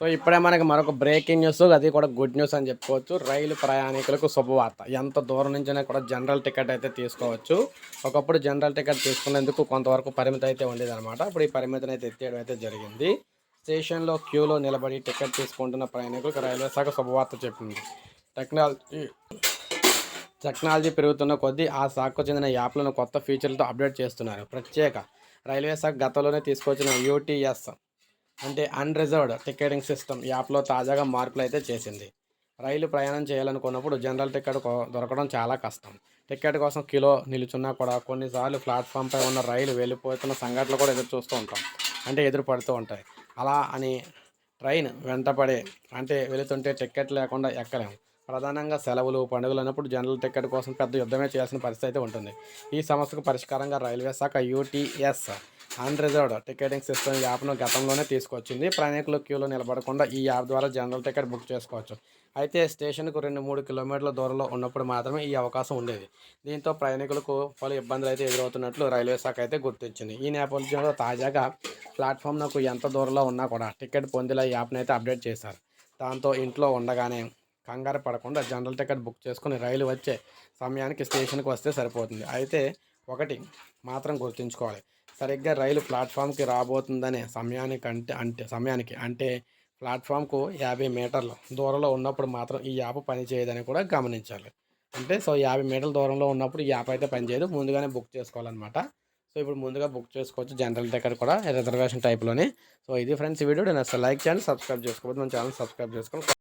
So ఇప్పుడే మనకి మరొక బ్రేకింగ్ న్యూస్ అది కూడా గుడ్ న్యూస్ అని చెప్పుకోవచ్చు. రైలు ప్రయాణికులకు శుభవార్త. ఎంత దూరం నుంచైనా కూడా జనరల్ టికెట్ అయితే తీసుకోవచ్చు. ఒకప్పుడు జనరల్ టికెట్ తీసుకునేందుకు కొంతవరకు పరిమితి అయితే ఉండేది అనమాట ఇప్పుడు ఈ పరిమితిని అయితే ఎత్తేయడం అయితే జరిగింది. స్టేషన్లో క్యూలో నిలబడి టికెట్ తీసుకుంటున్న ప్రయాణికులకు రైల్వే శాఖ శుభవార్త చెప్పింది. టెక్నాలజీ టెక్నాలజీ పెరుగుతున్న కొద్దీ ఆ శాఖకు చెందిన యాప్లను కొత్త ఫీచర్లతో అప్డేట్ చేస్తున్నారు. ప్రత్యేక రైల్వే శాఖ గతంలోనే తీసుకొచ్చిన యూటీఎస్ అంటే అన్రిజర్వ్డ్ టికెటింగ్ సిస్టమ్ యాప్లో తాజాగా మార్పులు అయితే చేసింది. రైలు ప్రయాణం చేయాలనుకున్నప్పుడు జనరల్ టికెట్ దొరకడం చాలా కష్టం. టికెట్ కోసం కిలో నిలుచున్నా కూడా కొన్నిసార్లు ప్లాట్ఫామ్పై ఉన్న రైలు వెళ్ళిపోతున్న సంఘటనలు కూడా ఎదురు చూస్తూ ఉంటాం. అంటే ఎదురు పడుతూ ఉంటాయి. అలా అని ట్రైన్ వెంటపడే అంటే వెళుతుంటే టికెట్ లేకుండా ఎక్కలేము ప్రధానంగా సెలవులు పండుగలు అన్నప్పుడు జనరల్ టికెట్ కోసం పెద్ద యుద్ధమే చేయాల్సిన పరిస్థితి అయితే ఉంటుంది. ఈ సమస్యకు పరిష్కారంగా రైల్వే శాఖ యూటీఎస్ అన్రిజర్వ్డ్ టికెటింగ్ సిస్టమ్ యాప్ను గతంలోనే తీసుకొచ్చింది. ప్రయాణికులు క్యూలో నిలబడకుండా ఈ యాప్ ద్వారా జనరల్ టికెట్ బుక్ చేసుకోవచ్చు. అయితే స్టేషన్కు రెండు మూడు కిలోమీటర్ల దూరంలో ఉన్నప్పుడు మాత్రమే ఈ అవకాశం ఉండేది. దీంతో ప్రయాణికులకు పలు ఇబ్బందులు అయితే ఎదురవుతున్నట్లు రైల్వే శాఖ అయితే గుర్తించింది. ఈ నేపథ్యంలో తాజాగా ప్లాట్ఫామ్ నాకు ఎంత దూరంలో ఉన్నా కూడా టికెట్ పొందేలా ఈ అయితే అప్డేట్ చేశారు. దాంతో ఇంట్లో ఉండగానే కంగారు పడకుండా జనరల్ టికెట్ బుక్ చేసుకుని రైలు వచ్చే సమయానికి స్టేషన్కి వస్తే సరిపోతుంది. అయితే ఒకటి మాత్రం గుర్తుంచుకోవాలి. సరిగ్గా రైలు ప్లాట్ఫామ్కి రాబోతుందనే సమయానికి అంటే అంటే సమయానికి అంటే ప్లాట్ఫామ్కు యాభై మీటర్లు దూరంలో ఉన్నప్పుడు మాత్రం ఈ యాప్ పనిచేయదని కూడా గమనించాలి. అంటే సో యాభై మీటర్ల దూరంలో ఉన్నప్పుడు ఈ యాప్ అయితే పనిచేయదు ముందుగానే బుక్ చేసుకోవాలన్నమాట. సో ఇప్పుడు ముందుగా బుక్ చేసుకోవచ్చు జనరల్ టికెట్ కూడా రిజర్వేషన్ టైప్లోనే. సో ఇది ఫ్రెండ్స్ వీడియో నేను అసలు లైక్ చేయండి సబ్స్క్రైబ్ చేసుకోవద్దు మన ఛానల్ సబ్స్క్రైబ్ చేసుకోండి.